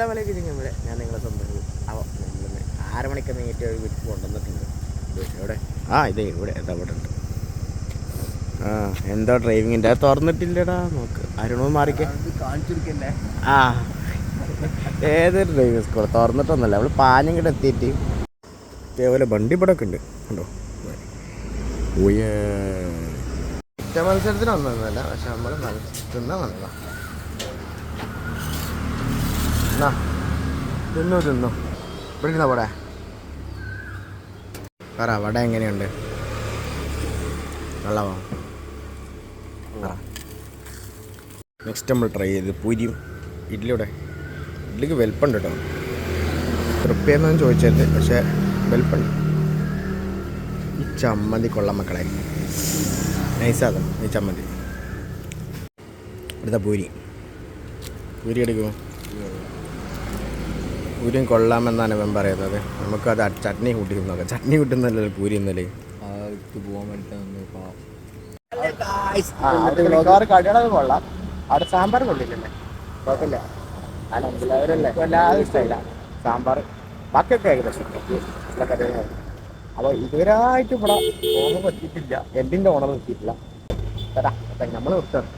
അസ്സലാമലൈക്കും ഇവിടെ ഞാൻ നിങ്ങളെ സ്വന്തം അപ്പോൾ നമ്മളിന്ന് ആറ് മണിക്ക് നീറ്റ് ഒരു വീട്ടിൽ കൊണ്ടുവന്നിട്ടുണ്ട്. എവിടെ? ആ ഇതേ ഇവിടെ എന്താ അവിടെ ഉണ്ട്. ആ എന്താ ഡ്രൈവിങ്ങിന്റെ തുറന്നിട്ടില്ലടാ നോക്ക്. അരുണോ മാറിക്കേ. കാണിച്ചിരിക്കല്ലേ? ആ ഏതൊരു ഡ്രൈവിംഗ് സ്കൂൾ തുറന്നിട്ടൊന്നുമല്ല. നമ്മൾ പാഞ്ഞിങ്ങോട്ട് എത്തിയിട്ട് ഇതേപോലെ വണ്ടി ഇവിടെ ഒക്കെ ഉണ്ട്. കണ്ടോ? ഉയ ഒറ്റ മത്സരത്തിന് ഒന്നൊന്നുമല്ല പക്ഷെ നമ്മൾ മത്സരത്തിന് വന്നതാ. എന്നാ തിന്നു തിന്നു. ഇവിടെ ഇരുന്നാ പോടെ? പറ വട എങ്ങനെയുണ്ട്? നെക്സ്റ്റ് നമ്മൾ ട്രൈ ചെയ്ത് പൂരിയും ഇഡ്ഡലിയുടെ ഇഡ്ഡലിക്ക് വെൽപ്പുണ്ട് കേട്ടോ. തൃപ്തിയെന്നു ചോദിച്ചത് പക്ഷേ വെൽപ്പുണ്ട് ഈ ചമ്മന്തി കൊള്ളാം മക്കളെ. നൈസാകും ഈ ചമ്മന്തി. അടുത്ത പൂരി. പൂരി എടുക്കുമോ? പൂരിയും കൊള്ളാമെന്നാണ് ഇവൻ പറയുന്നത്. നമുക്കത് ചട്നി കൂട്ടി നോക്കാം ചട്നി കൂട്ടുന്നല്ലോ പൂരി ഇന്നലെ? പോകാൻ വേണ്ടിട്ട് കടികളൊക്കെ കൊള്ളാം. അവിടെ സാമ്പാർ കൊള്ളില്ലല്ലേ? കുഴപ്പമില്ല. അവരല്ലേ വല്ലാതെ ഇഷ്ടമില്ല. സാമ്പാർ. ബാക്കിയൊക്കെ ഏകദേശം നല്ല കറികൾ അപ്പോൾ ഇതുവരായിട്ട് ഇവിടെ ഓണർ പറ്റിയിട്ടില്ല എല്ലിന്റെ ഓണർ എത്തിയിട്ടില്ല? തരാ നമ്മൾ നിർത്തണം.